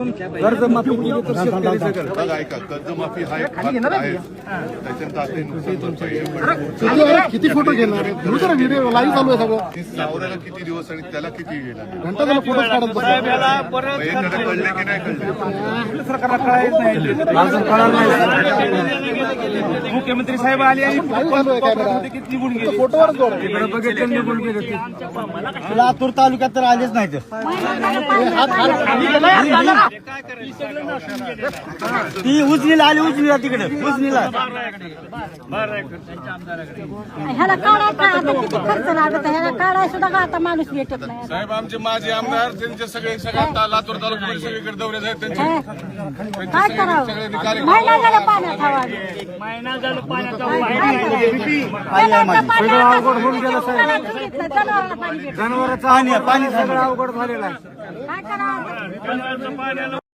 कर्जमाफी केली तर शेतकरी सगळं. बघा ऐका कर्जमाफी हा एक आहे त्याच्यानंतर आता नुकसान भरपाई आहे. किती फोटो घेणार घेऊ व्हिडिओ लाईव्ह चालू आहे सगळं. ती किती दिवस आणि त्याला किती घंटा झाला फोटो काढत कळले की नाही कळले? सरकारला कळायच नाही. नाही मुख्यमंत्री साहेब आले आणि निघून गेले? इकडे बघितलं निघून गेले ते. लातूर तालुक्यात तर आलेच नाहीत. ती उजनीला आली उजनीला तिकडे. उजनीला. ह्याला काय आता. किती खर्च लागत आहे? ह्याला काढाय सुद्धा का आता माणूस भेटत नाही? साहेब आमचे माजी आमदार त्यांचे सगळे सगळ्या लातूर तालुक्यामध्ये सगळीकडे दौरे आहेत त्यांचे हे? काय करावं? महिना झाला पाण्यात हवा. झालं पाण्यात जनावरांना पाणी भेटत जनावरांचं पाणी पाणी सगळं अवघड झालेलं आहे.